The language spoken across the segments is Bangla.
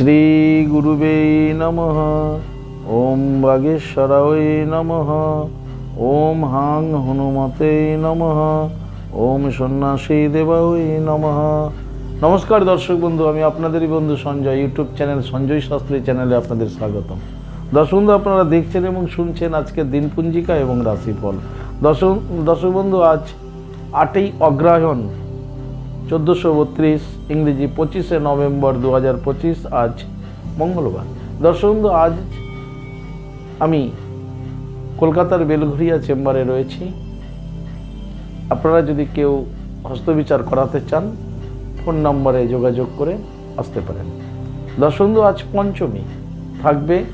শ্রী গুরুবে নমঃ। ওম বাগেশ্বরায় নমঃ। ওম হাং হনুমতে নমঃ। ওম সন্ন্যাসী দেবায় নমঃ। নমস্কার দর্শক বন্ধু, আমি আপনাদেরই বন্ধু সঞ্জয়, ইউটিউব চ্যানেল সঞ্জয় শাস্ত্রী চ্যানেলে আপনাদের স্বাগতম। দর্শক বন্ধু, আপনারা দেখছেন এবং শুনছেন আজকের দিনপুঞ্জিকা এবং রাশিফল। দর্শক দর্শক বন্ধু, আজ আটই অগ্রহায়ণ চোদ্দোশো বত্রিশ, ইংরেজি পঁচিশে নভেম্বর দু পঁচিশ, আজ মঙ্গলবার। দর্শক আজ আমি কলকাতার বেলঘরিয়া চেম্বারে রয়েছি। আপনারা যদি কেউ হস্তবিচার করাতে চান, ফোন নম্বরে যোগাযোগ করে আসতে পারেন। দর্শক আজ পঞ্চমী। থাকবে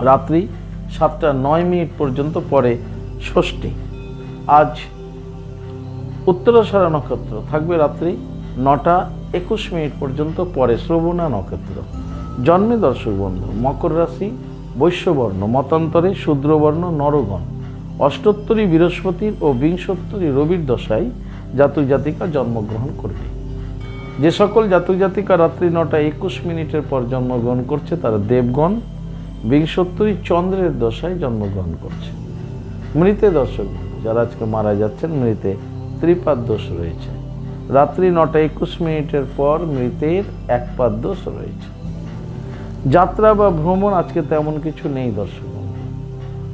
রাত্রি সাতটা নয় মিনিট পর্যন্ত পরে ষষ্ঠী। আজ উত্তরাষাঢ়া নক্ষত্র থাকবে রাত্রি নটা একুশ মিনিট পর্যন্ত পরে শ্রবণা নক্ষত্র। জন্মে দর্শক বন্ধু মকর রাশি, বৈশ্যবর্ণ, মতান্তরে শূদ্রবর্ণ, নরগণ। অষ্টোত্তরী বৃহস্পতির ও বিংশোত্তরী রবির দশায় জাতক জাতিকা জন্মগ্রহণ করবে। যে সকল জাতক জাতিকা রাত্রি নটা একুশ মিনিটের পর জন্মগ্রহণ করছে তারা দেবগণ, বিংশোত্তরী চন্দ্রের দশায় জন্মগ্রহণ করছে। মৃতে দর্শক, যারা আজকে মারা যাচ্ছেন মৃতে ত্রিপাদ দোষ রয়েছে। রাত্রি নটা একুশ মিনিটের পর মৃতের এক পাদ দোষ রয়েছে। যাত্রা বা ভ্রমণ আজকে তেমন কিছু নেই দর্শক।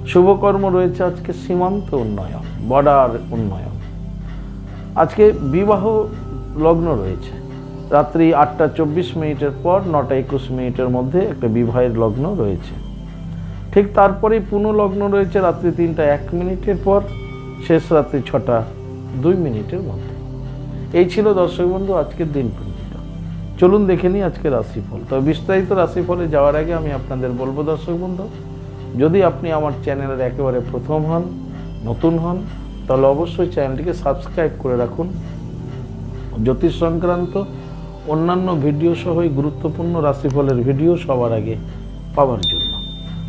শুভকর্ম রয়েছে আজকে সীমান্ত উন্নয়ন, বর্ডার উন্নয়ন। আজকে বিবাহ লগ্ন রয়েছে। রাত্রি আটটা চব্বিশ মিনিটের পর নটা একুশ মিনিটের মধ্যে একটা বিবাহের লগ্ন রয়েছে। ঠিক তারপরেই পুনঃলগ্ন রয়েছে রাত্রি তিনটা এক মিনিটের পর, শেষ রাত্রি ছটা দুই মিনিটের মধ্যে এই ছিল দর্শক বন্ধু আজকের দিন পঞ্জিকা চলুন দেখে নিই আজকের রাশিফল। তবে বিস্তারিত রাশিফলে যাওয়ার আগে আমি আপনাদের বলব দর্শক বন্ধু, যদি আপনি আমার চ্যানেলের একেবারে প্রথম হন, নতুন হন, তাহলে অবশ্যই চ্যানেলটিকে সাবস্ক্রাইব করে রাখুন। জ্যোতিষ সংক্রান্ত অন্যান্য ভিডিও সহ গুরুত্বপূর্ণ রাশিফলের ভিডিও সবার আগে পাওয়ার জন্য।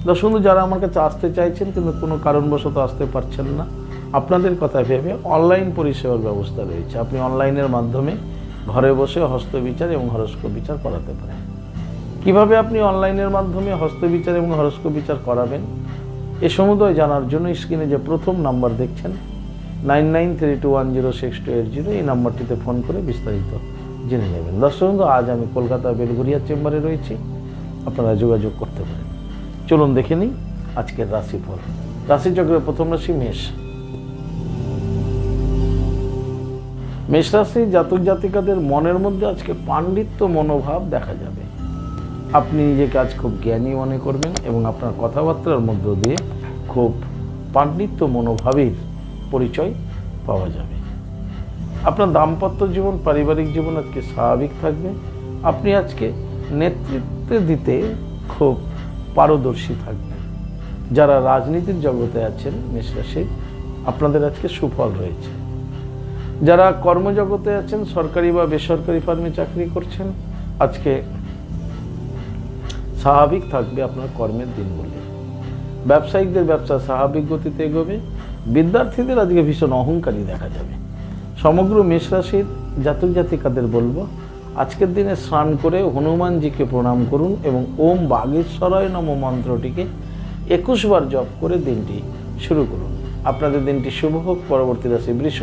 দর্শক যারা আমার কাছে আসতে চাইছেন, কিন্তু কোনো কারণবশত আসতে পারছেন না আপনাদের কথা ভেবে অনলাইন পরিষেবার ব্যবস্থা রয়েছে। আপনি অনলাইনের মাধ্যমে ঘরে বসে হস্তবিচার এবং হরস্কোপ বিচার করাতে পারেন। কীভাবে আপনি অনলাইনের মাধ্যমে হস্তবিচার এবং হরস্কোপ বিচার করাবেন? এ সমুদয় জানার জন্য স্ক্রিনে যে প্রথম নাম্বার দেখছেন nine nine three two one zero six two eight zero এই নাম্বারটিতে ফোন করে বিস্তারিত জেনে নেবেন। দর্শক বন্ধু, আজ আমি কলকাতা বেলঘরিয়া চেম্বারে রয়েছি। আপনারা যোগাযোগ করতে পারেন। চলুন দেখে নিই আজকের রাশিফল। রাশিচক্রের প্রথম রাশি মেষ। মেষ রাশি জাতক জাতিকাদের মনের মধ্যে আজকে পাণ্ডিত্য মনোভাব দেখা যাবে। আপনি নিজেকে আজ খুব জ্ঞানী মনে করবেন এবং আপনার কথাবার্তার মধ্য দিয়ে খুব পাণ্ডিত্য মনোভাবের পরিচয় পাওয়া যাবে। আপনার দাম্পত্য জীবন, পারিবারিক জীবন আজকে স্বাভাবিক থাকবে। আপনি আজকে নেতৃত্ব দিতে খুব পারদর্শী থাকবেন। যারা রাজনীতির জগতে আছেন মেষরাশি আপনাদের আজকে সুফল রয়েছে। যারা কর্মজগতে আছেন, সরকারি বা বেসরকারি ফার্মে চাকরি করছেন, আজকে স্বাভাবিক থাকবে আপনার কর্মের দিনগুলি ব্যবসায়িকদের ব্যবসা স্বাভাবিক গতিতে এগোবে, বিদ্যার্থীদের আজকে ভীষণ অহংকারী দেখা যাবে। সমগ্র মেষ রাশির জাতক জাতিকাদের বলব, আজকের দিনে স্নান করে হনুমানজিকে প্রণাম করুন এবং ওম বাগেশ্বরায় নম মন্ত্রটিকে একুশ বার জপ করে দিনটি শুরু করুন। আপনাদের দিনটি শুভ হোক, পরবর্তী রাশি বৃষ।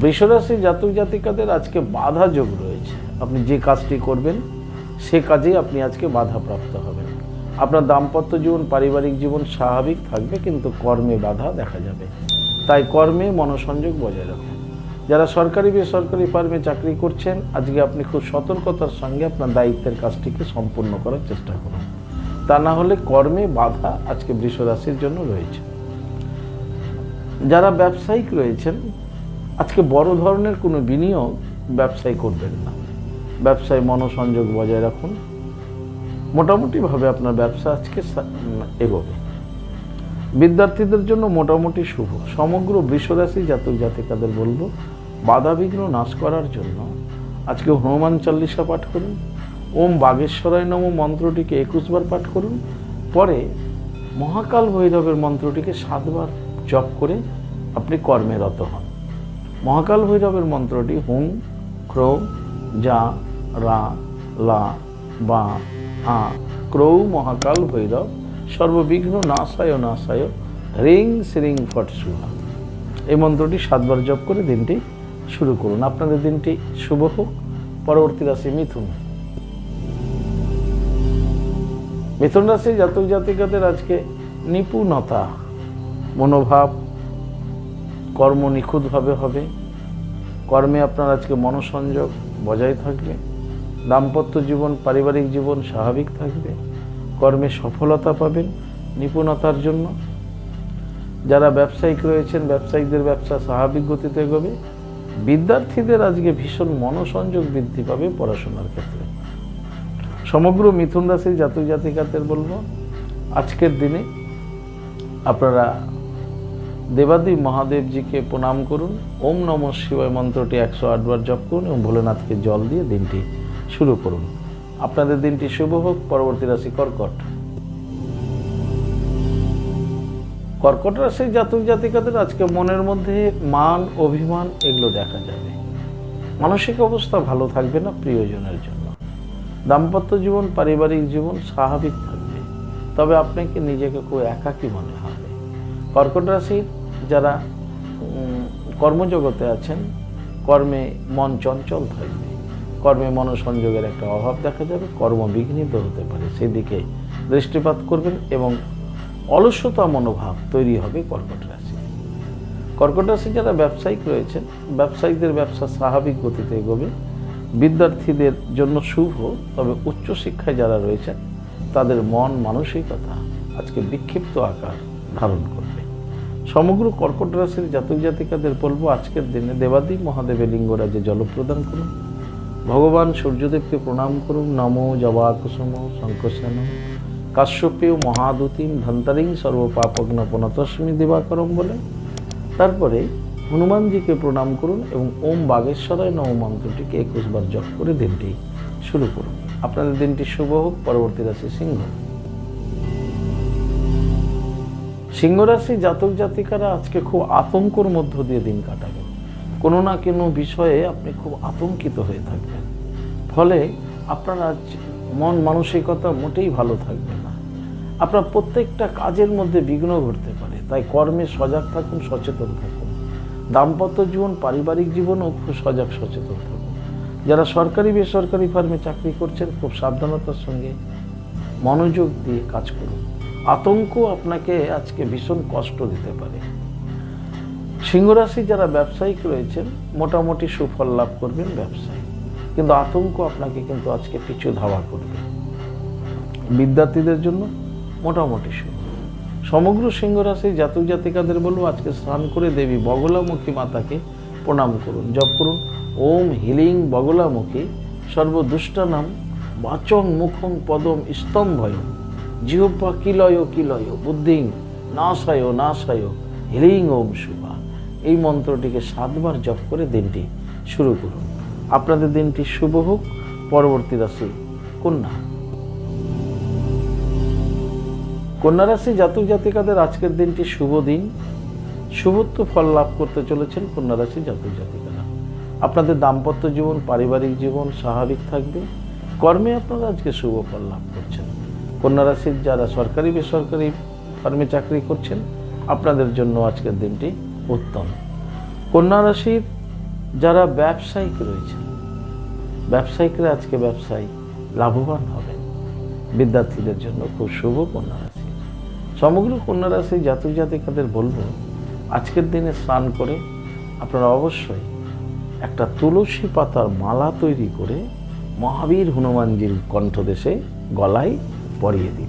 বৃষরাশি জাতক জাতিকাদের আজকে বাধা যোগ রয়েছে। আপনি যে কাজটি করবেন, সে কাজেই আপনি আজকে বাধা প্রাপ্ত হবেন। আপনার দাম্পত্য জীবন, পারিবারিক জীবন স্বাভাবিক থাকবে, কিন্তু কর্মে বাধা দেখা যাবে। তাই কর্মে মনোসংযোগ বজায় রাখুন। যারা সরকারি, বেসরকারি ফার্মে চাকরি করছেন, আজকে আপনি খুব সতর্কতার সঙ্গে আপনার দায়িত্বের কাজটিকে সম্পূর্ণ করার চেষ্টা করুন। তা না হলে কর্মে বাধা আজকে বৃষ রাশির জন্য রয়েছে। যারা ব্যবসায়িক রয়েছেন আজকে বড় ধরনের কোনো বিনিয়োগ ব্যবসায় করবেন না। ব্যবসায় মনোসংযোগ বজায় রাখুন। মোটামুটিভাবে আপনার ব্যবসা আজকে এগোবে। বিদ্যার্থীদের জন্য মোটামুটি শুভ। সমগ্র বৃষরাশি জাতক জাতিকাদের বলব বাধাবিঘ্ন নাশ করার জন্য আজকে হনুমান চল্লিশা পাঠ করুন। ওম বাগেশ্বরায় নম মন্ত্রটিকে একুশবার পাঠ করুন। পরে মহাকাল ভৈরবের মন্ত্রটিকে সাতবার জপ করে আপনি কর্মে রত হন। মহাকাল ভৈরবের মন্ত্রটি হুং ক্রোম যা, রা, লা, বা, আ, ক্রৌ মহাকাল ভৈরব, সর্ববিঘ্ন নাশায় নাশায় রিং শ্রিং ফট সুহা এই মন্ত্রটি সাতবার জপ করে দিনটি শুরু করুন। আপনাদের দিনটি শুভ হোক। পরবর্তী রাশি মিথুন। মিথুন রাশি জাতক জাতিকাদের আজকে নিপুণতা, মনোভাব কর্ম নিখুঁতভাবে হবে। কর্মে আপনার আজকে মনসংযোগ বজায় থাকবে। দাম্পত্য জীবন, পারিবারিক জীবন স্বাভাবিক থাকবে। কর্মে সফলতা পাবেন নিপুণতার জন্য। যারা ব্যবসায়িক রয়েছেন, ব্যবসায়িকদের ব্যবসা স্বাভাবিক গতিতে এগোবে। বিদ্যার্থীদের আজকে ভীষণ মনোসংযোগ বৃদ্ধি পাবে পড়াশোনার ক্ষেত্রে। সমগ্র মিথুন রাশির জাতক জাতিকাদের বলব, আজকের দিনে আপনারা দেবাদি মহাদেবজিকে প্রণাম করুন। ওম নম শিবায় মন্ত্রটি একশো আটবার জপ করুন এবং ভোলেনাথকে জল দিয়ে দিনটি শুরু করুন। আপনাদের দিনটি শুভ হোক। পরবর্তী রাশি কর্কট। কর্কট রাশির জাতক জাতিকাদের আজকে মনের মধ্যে মান, অভিমান এগুলো দেখা যাবে। মানসিক অবস্থা ভালো থাকবে না প্রিয়জনের জন্য। দাম্পত্য জীবন, পারিবারিক জীবন স্বাভাবিক থাকবে। তবে আপনাকে নিজেকে খুব একাকী মনে হবে। কর্কট রাশির যারা কর্মজগতে আছেন, কর্মে মন চঞ্চল থাকবে। কর্মে মনোসংযোগের একটা অভাব দেখা যাবে, কর্ম বিঘ্নিত হতে পারে। সেদিকে দৃষ্টিপাত করবেন এবং অলসতা মনোভাব তৈরি হবে কর্কট রাশি। কর্কট রাশি যারা ব্যবসায়িক রয়েছেন ব্যবসায়িকদের ব্যবসা স্বাভাবিক গতিতে এগোবে। বিদ্যার্থীদের জন্য শুভ, তবে উচ্চশিক্ষায় যারা রয়েছেন, তাদের মন মানসিকতা, আজকে বিক্ষিপ্ত আকার ধারণ করবে। সমগ্র কর্কট রাশির জাতক জাতিকাদের বলব, আজকের দিনে দেবাদি মহাদেবের লিঙ্গরাজে জল প্রদান করুন। ভগবান সূর্যদেবকে প্রণাম করুন। নম জবা কুসুম শঙ্কসেন কাশ্যপেয় মহাদুতিম ধন্তারিং সর্বপাপগ্ন পনতস্মি দিবাকরম বলে। তারপরে হনুমানজিকে প্রণাম করুন এবং ওম বাগেশ্বরায় নম মন্ত্রটিকে একুশবার জপ করে দিনটি শুরু করুন। আপনাদের দিনটি শুভ হোক। পরবর্তী রাশি সিংহ। সিংহ রাশি জাতক জাতিকারা আজকে খুব আতঙ্কর মধ্য দিয়ে দিন কাটাবেন। কোনো না কোনো বিষয়ে আপনি খুব আতঙ্কিত হয়ে থাকবেন। ফলে আপনার আজ মন মানসিকতা মোটেই ভালো থাকবে না। আপনার প্রত্যেকটা কাজের মধ্যে বিঘ্ন ঘটতে পারে। তাই কর্মে সজাগ থাকুন, সচেতন থাকুন। দাম্পত্য জীবন, পারিবারিক জীবনও খুব সজাগ, সচেতন থাকুন। যারা সরকারি, বেসরকারি ফার্মে চাকরি করছেন, খুব সাবধানতার সঙ্গে মনোযোগ দিয়ে কাজ করুন। আতঙ্ক আপনাকে আজকে ভীষণ কষ্ট দিতে পারে। সিংহরাশি যারা ব্যবসায়িক রয়েছেন, মোটামুটি সুফল লাভ করবেন ব্যবসায়। কিন্তু আতঙ্ক আপনাকে কিন্তু আজকে পিছু ধাওয়া করবে। বিদ্যার্থীদের জন্য মোটামুটি শুভ সমগ্র সিংহরাশি জাতক জাতিকাদের বলব, আজকে স্নান করে দেবী বগলামুখী মাতাকে প্রণাম করুন, জপ করুন। ওম হিলিং বগলামুখী, সর্বদুষ্টানাম বাচং মুখং পদম স্তম্ভয়। জিহ্বা কিলয় কিলয়, বুদ্ধিং, নাশায় নাশায়, হিলিং ওম শুভা এই মন্ত্রটিকে সাতবার জপ করে দিনটি শুরু করুন। আপনাদের দিনটি শুভ হোক, পরবর্তী রাশি কন্যা। কন্যা রাশি, জাতক জাতিকাদের আজকের দিনটি শুভ দিন। শুভত্ব ফল লাভ করতে চলেছেন কন্যা রাশি, জাতক জাতিকারা। আপনাদের দাম্পত্য জীবন, পারিবারিক জীবন, স্বাভাবিক থাকবে। কর্মে আপনারা আজকে শুভ ফল লাভ করছেন। কন্যা রাশির যারা সরকারি বেসরকারি ফার্মে চাকরি করছেন, আপনাদের জন্য আজকের দিনটি উত্তম। কন্যা রাশির যারা ব্যবসায়িক রয়েছেন, ব্যবসায়িকরা আজকে ব্যবসায় লাভবান হবেন। বিদ্যার্থীদের জন্য খুব শুভ কন্যা রাশি সমগ্র কন্যা রাশি জাতক জাতিকাদের বলব, আজকের দিনে স্নান করে আপনারা অবশ্যই একটা তুলসী পাতার মালা তৈরি করে মহাবীর হনুমানজির কণ্ঠদেশে গলায় পরিয়ে দিন।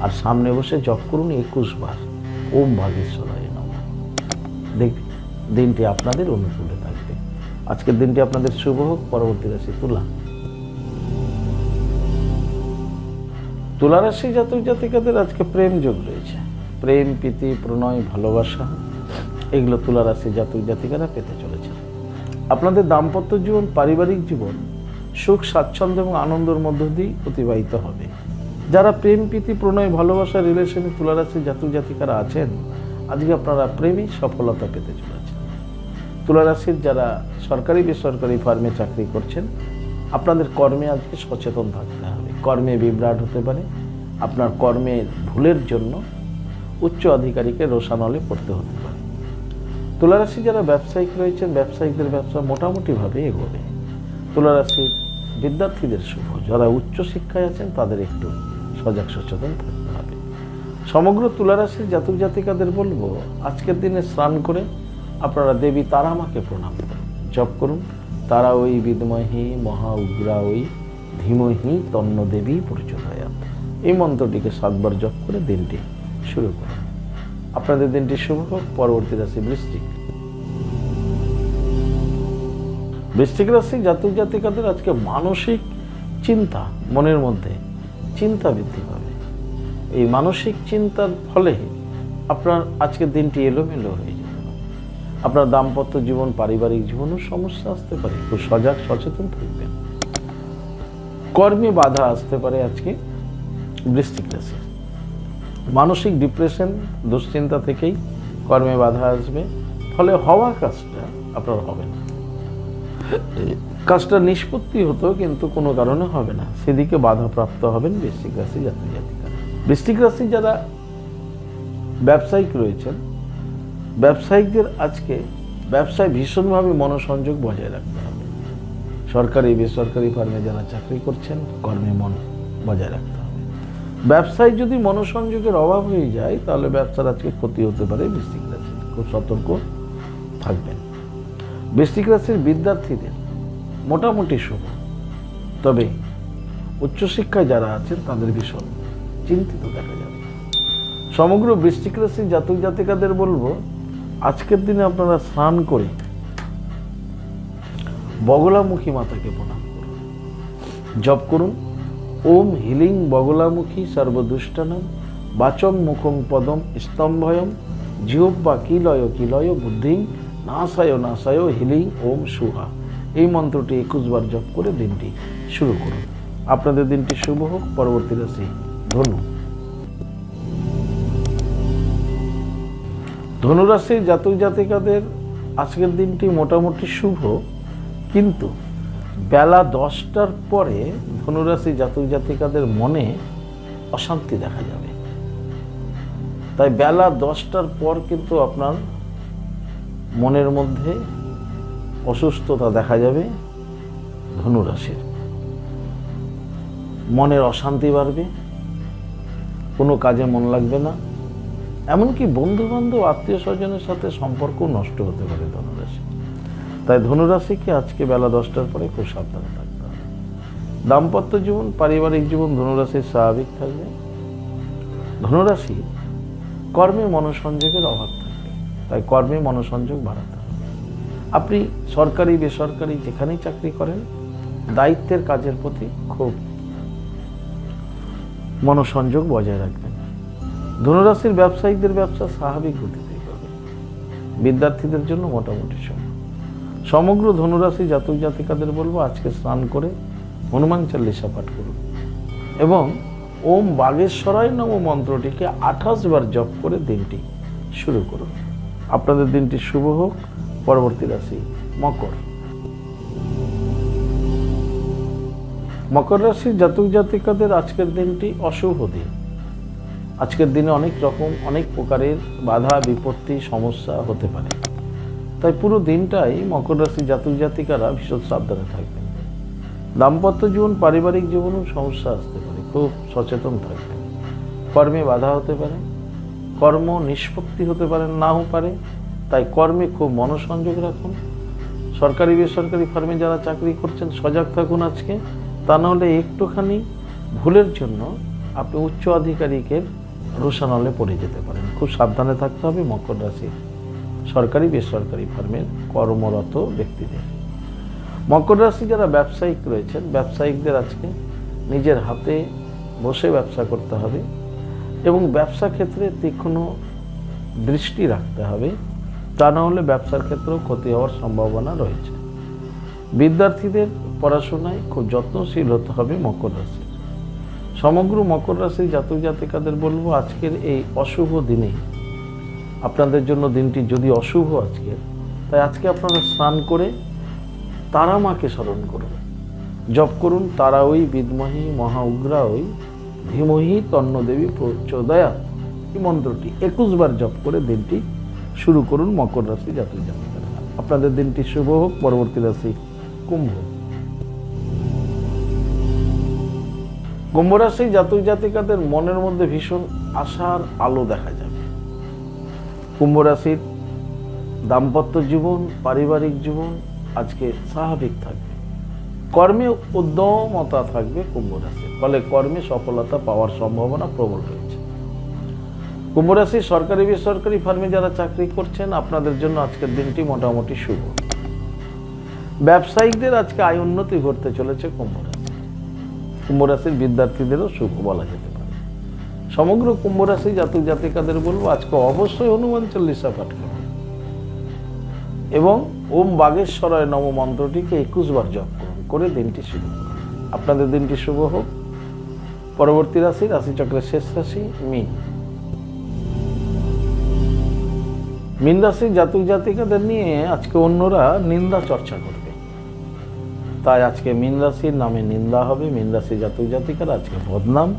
আর সামনে বসে জপ করুন একুশ বার। ওম ভাগেশ্বরায় নম। দেখ, দিনটি আপনাদের অনুকূলে থাকবে। আজকের দিনটি আপনাদের শুভ হোক, পরবর্তী রাশি তুলা। তুলা রাশি জাতক জাতিকাদের আজকে প্রেম যোগ রয়েছে। প্রেম, প্রীতি, প্রণয়, ভালোবাসা, এগুলো তুলা রাশি জাতক জাতিকারা পেতে চলেছে। আপনাদের দাম্পত্য জীবন, পারিবারিক জীবন, সুখ, স্বাচ্ছন্দ্য এবং আনন্দের মধ্য দিয়ে অতিবাহিত হবে। যারা প্রেম, প্রীতি, প্রণয়, ভালোবাসা রিলেশনে তুলা রাশি জাতক জাতিকারা আছেন, আজকে আপনারা প্রেমে সফলতা পেতে চলেছেন। তুলা রাশির যারা সরকারি, বেসরকারি ফার্মে চাকরি করছেন, আপনাদের কর্মে আজকে সচেতন থাকতে হবে। কর্মে বিভ্রাট হতে পারে, আপনার কর্মের ভুলের জন্য উচ্চ আধিকারিকে রোশানলে পড়তে হতে পারে। তুলারাশি যারা ব্যবসায়িক রয়েছেন, ব্যবসায়িকদের ব্যবসা মোটামুটিভাবে এগোবে। তুলারাশির বিদ্যার্থীদের শুভ। যারা উচ্চ শিক্ষায় আছেন, তাদের একটু সজাগ, সচেতন থাকতে হবে। সমগ্র তুলারাশির জাতক জাতিকাদের বলব, আজকের দিনে স্নান করে আপনারা দেবী তারামাকে প্রণাম করুন, জপ করুন। তারা ওই বিদমহি, মহা উগ্রা ওই ধীমহি, তন্ন দেবী প্রচোদয়াত এই মন্ত্রটিকে সাতবার জপ করে দিনটি শুরু করুন। আপনাদের দিনটি শুভ হোক। পরবর্তী রাশি বৃষ্টিক। বৃশ্চিক রাশি জাতক জাতিকাদের আজকে মানসিক চিন্তা মনের মধ্যে চিন্তা বৃদ্ধি পাবে এই মানসিক চিন্তার ফলে আপনার আজকের দিনটি এলোমেলো হয়ে পারে আপনার দাম্পত্য জীবন, পারিবারিক জীবনেও সমস্যা আসতে পারে, খুব সজাগ, সচেতন থাকবেন। কর্মে বাধা আসতে পারে আজকে বৃষ্টিক রাশি মানসিক ডিপ্রেশন, দুশ্চিন্তা থেকেই কর্মে বাধা আসবে, ফলে হওয়া কাজটা আপনার হবে না। কাজটা নিষ্পত্তি হতো, কিন্তু কোনো কারণে হবে না। সেদিকে বাধাপ্রাপ্ত হবেন বৃষ্টিক রাশি জাতক জাতিকা বৃশ্চিক রাশি যারা ব্যবসায়িক রয়েছেন, ব্যবসায়িকদের আজকে ব্যবসায় ভীষণভাবে মনোসংযোগ বজায় রাখতে হবে। সরকারি, বেসরকারি ফার্মে যারা চাকরি করছেন, কর্মে মন বজায় রাখতে হবে। ব্যবসায় যদি মনোসংযোগের অভাব হয়ে যায়, তাহলে ব্যবসার আজকে ক্ষতি হতে পারে বৃষ্টিক রাশি খুব সতর্ক থাকবেন। বৃষ্টিক রাশির বিদ্যার্থীদের মোটামুটি শুভ তবে উচ্চশিক্ষায় যারা আছেন, তাদের ভীষণ চিন্তিত দেখা যাবে সমগ্র বৃশ্চিক রাশির জাতক জাতিকাদের বলব, আজকের দিনে আপনারা স্নান করে বগলামুখী মাতাকে প্রণাম করুন। জপ করুন। ওম হিলিং বগলামুখী সর্বদুষ্টানম বাচম মুখং পদম স্তম্ভয়ম জিহ্বা কিলয় কিলয় বুদ্ধিং নাসায় নাসায় হিলিং ওম সুহা। এই মন্ত্রটি একুশবার জপ করে দিনটি শুরু করুন। আপনাদের দিনটি শুভ হোক, পরবর্তী রাশি ধনু। ধনুরাশির জাতক জাতিকাদের আজকের দিনটি মোটামুটি শুভ, কিন্তু বেলা দশটার পরে ধনুরাশি জাতক জাতিকাদের মনে অশান্তি দেখা যাবে। তাই বেলা দশটার পর কিন্তু আপনার মনের মধ্যে অসুস্থতা দেখা যাবে, ধনুরাশির। মনের অশান্তি বাড়বে, কোনো কাজে মন লাগবে না। এমনকি বন্ধু বান্ধব আত্মীয় স্বজনের সাথে সম্পর্ক নষ্ট হতে পারে ধনুরাশি। তাই ধনুরাশিকে আজকে বেলা দশটার পরে খুব সাবধানে থাকতে হবে। দাম্পত্য জীবন, পারিবারিক জীবন ধনুরাশির স্বাভাবিক থাকবে। ধনুরাশি কর্মে মনোসংযোগের অভাব থাকবে। তাই কর্মে মনোসংযোগ বাড়াতে আপনি সরকারি, বেসরকারি যেখানেই চাকরি করেন, দায়িত্বের কাজের প্রতি খুব মনোসংযোগ বজায় রাখবেন। ধনুরাশির ব্যবসায়িকদের ব্যবসা স্বাভাবিক গতিতে বিদ্যার্থীদের জন্য মোটামুটি সময় সমগ্র ধনুরাশি জাতক জাতিকাদের বলব, আজকে স্নান করে হনুমান চাল্লিশা পাঠ করুন। এবং ওম বাগেশ্বরায় নম মন্ত্রটিকে আঠাশ বার জপ করে দিনটি শুরু করুন। আপনাদের দিনটি শুভ হোক। পরবর্তী রাশি, মকর। মকর রাশির জাতক জাতিকাদের আজকের দিনটি অশুভ দিন। আজকের দিনে অনেক রকম, অনেক প্রকারের বাধা, বিপত্তি, সমস্যা হতে পারে। তাই পুরো দিনটাই মকর রাশি জাতক জাতিকারা ভীষণ সাবধানে থাকবেন। দাম্পত্য জীবন, পারিবারিক জীবনেও সমস্যা আসতে পারে, খুব সচেতন থাকবেন। কর্মে বাধা হতে পারে, কর্ম নিষ্পত্তি হতে পারে নাও পারে তাই কর্মে খুব মনোসংযোগ রাখুন। সরকারি বেসরকারি ফার্মে যারা চাকরি করছেন, সজাগ থাকুন আজকে। তা নাহলে একটুখানি ভুলের জন্য আপনি উচ্চ আধিকারিকের রোশানলে পড়ে যেতে পারেন। খুব সাবধানে থাকতে হবে মকর রাশির সরকারি বেসরকারি ফার্মের কর্মরত ব্যক্তিদের। মকর রাশি যারা ব্যবসায়িক রয়েছেন, ব্যবসায়িকদের আজকে নিজের হাতে বসে ব্যবসা করতে হবে এবং ব্যবসা ক্ষেত্রে তীক্ষ্ণ দৃষ্টি রাখতে হবে। তা না হলে ব্যবসার ক্ষেত্রেও ক্ষতি হওয়ার সম্ভাবনা রয়েছে। বিদ্যার্থীদের পড়াশোনায় খুব যত্নশীল হতে হবে মকর রাশি। সমগ্র মকর রাশি জাতক জাতিকাদের বলব, আজকের এই অশুভ দিনে আপনাদের জন্য দিনটি যদি অশুভ আজকের, তাই আজকে আপনারা স্নান করে তারা মাকে স্মরণ করুন। জপ করুন, তারা ওই বিদ্মহী, মহা উগ্রা ওই ধীমহি তন্নদেবী প্রচোদয়া এই মন্ত্রটি একুশ বার জপ করে দিনটি শুরু করুন মকর রাশি জাতক জাতিকারা। আপনাদের দিনটি শুভ হোক, পরবর্তী রাশি কুম্ভ। কুম্ভ রাশি জাতক জাতিকাদের মনের মধ্যে ভীষণ আশার আলো দেখা যাবে। কুম্ভ রাশির দাম্পত্য জীবন, পারিবারিক জীবন আজকে স্বাভাবিক থাকবে। কর্মে উদ্যমতা থাকবে কুম্ভ ফলে কর্মে সফলতা পাওয়ার সম্ভাবনা প্রবল রয়েছে কুম্ভ রাশি সরকারি বেসরকারি ফার্মে যারা চাকরি করছেন, আপনাদের জন্য আজকের দিনটি মোটামুটি শুভ। ব্যবসায়িকদের আজকে আয় উন্নতি ঘটতে চলেছে কুম্ভ রাশি কুম্ভ রাশির বিদ্যার্থীদেরও শুভ বলা যেতে পারে। সমগ্র কুম্ভ রাশি জাতক জাতিকাদের বলব, আজকে অবশ্যই হনুমান চল্লিশা পাঠ করুন। এবং ওম বাগেশ্বরায় নম মন্ত্রটিকে একুশ বার জপ করুন, করে দিনটি শুভ আপনাদের দিনটি শুভ হোক। পরবর্তী রাশি, রাশিচক্রের শেষ রাশি, মিন। মিন জাতক জাতিকাদের নিয়ে আজকে অন্যরা নিন্দা চর্চা করবে। তাই আজকে মিন রাশির নামে নিন্দা হবে মিন জাতক জাতিকার আজকে বদনাম,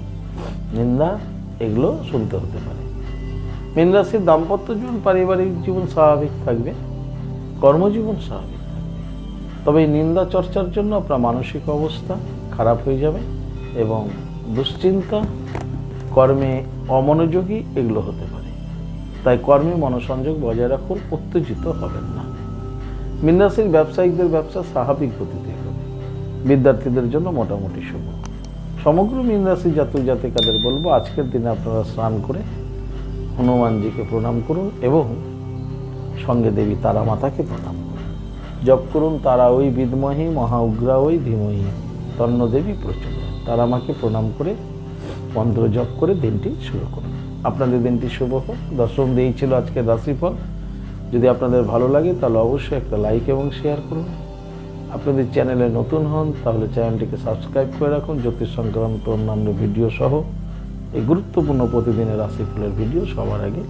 নিন্দা, এগুলো শুনতে হতে পারে। মিন রাশির দাম্পত্য জীবন পারিবারিক জীবন স্বাভাবিক থাকবে, কর্মজীবন স্বাভাবিক তবে এই নিন্দা চর্চার জন্য আপনার মানসিক অবস্থা খারাপ হয়ে যাবে এবং দুশ্চিন্তা, কর্মে অমনোযোগী এগুলো হতে পারে। তাই কর্মে মনোসংযোগ বজায় রাখুন, উত্তেজিত হবেন না। মিন্দাসির ব্যবসায়িকদের ব্যবসা স্বাভাবিক গতিতে হবে। বিদ্যার্থীদের জন্য মোটামুটি শুভ। সমগ্র মিনরাশি জাতক জাতিকাদের বলব, আজকের দিনে আপনারা স্নান করে হনুমানজিকে প্রণাম করুন এবং সঙ্গে দেবী তারা মাতাকে প্রণাম করুন। জপ করুন, তারা ওই বিদমহী, মহা উগ্রা ওই ধীমহী তন্ন দেবী প্রচুর। তারা মাকে প্রণাম করে মন্ত্র জপ করে দিনটি শুরু করুন। আপনাদের দিনটি শুভ হোক। দর্শন দিয়েই ছিল আজকের রাশিফল। যদি আপনাদের ভালো লাগে, তাহলে অবশ্যই একটা লাইক এবং শেয়ার করুন। আপনাদের চ্যানেলে নতুন হন, তাহলে চ্যানেলটিকে সাবস্ক্রাইব করে রাখুন। জ্যোতিষ সংক্রান্ত অন্যান্য ভিডিও সহ এই গুরুত্বপূর্ণ প্রতিদিনের রাশিফলের ভিডিও সবার আগে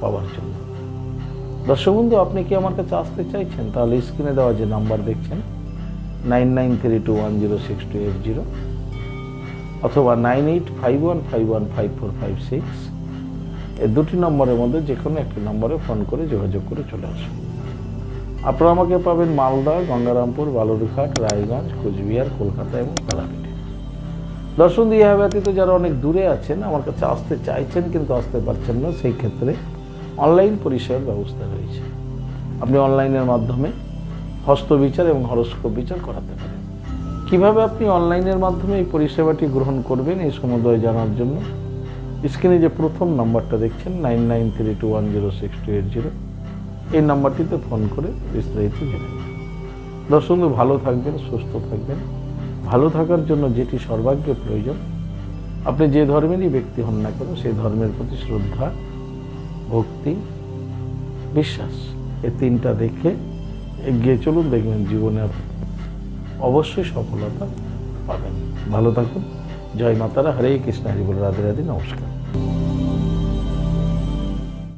পাওয়ার জন্য। দর্শক বন্ধু, আপনি কি আমার কাছে আসতে চাইছেন? তাহলে স্ক্রিনে দেওয়া যে নাম্বার দেখছেন nine nine three two one zero six two eight zero অথবা nine eight five one five one five four five six দুটি নম্বরের মধ্যে যে কোনো একটি নম্বরে ফোন করে যোগাযোগ করে চলে আসুন। আপনারা আমাকে পাবেন মালদা, গঙ্গারামপুর, বালুরঘাট, রায়গঞ্জ, কোচবিহার, কলকাতা এবং তারাপীঠে দর্শন দিয়ে ব্যতীত যারা অনেক দূরে আছেন, আমার কাছে আসতে চাইছেন কিন্তু আসতে পারছেন না, সেই ক্ষেত্রে অনলাইন পরিষেবার ব্যবস্থা রয়েছে। আপনি অনলাইনের মাধ্যমে হস্তবিচার এবং হরস্কোপ বিচার করাতে পারেন। কীভাবে আপনি অনলাইনের মাধ্যমে এই পরিষেবাটি গ্রহণ করবেন, এই সমুদয় জানার জন্য স্ক্রিনে যে প্রথম নাম্বারটা দেখছেন, nine nine three two one zero six two eight zero, এই নাম্বারটিতে ফোন করে বিস্তারিত জেনে দর্শক ভালো থাকবেন, সুস্থ থাকবেন। ভালো থাকার জন্য যেটি সর্বাগ্রে প্রয়োজন, আপনি যে ধর্মেরই ব্যক্তি হন না কেন, সেই ধর্মের প্রতি শ্রদ্ধা, ভক্তি, বিশ্বাস, এ তিনটা দেখে এগিয়ে চলুন। দেখবেন জীবনে আপনি অবশ্যই সফলতা পাবেন। ভালো থাকুন। জয় মাতারা হরে কৃষ্ণ হরি বল রাধে রাধে নমস্কার।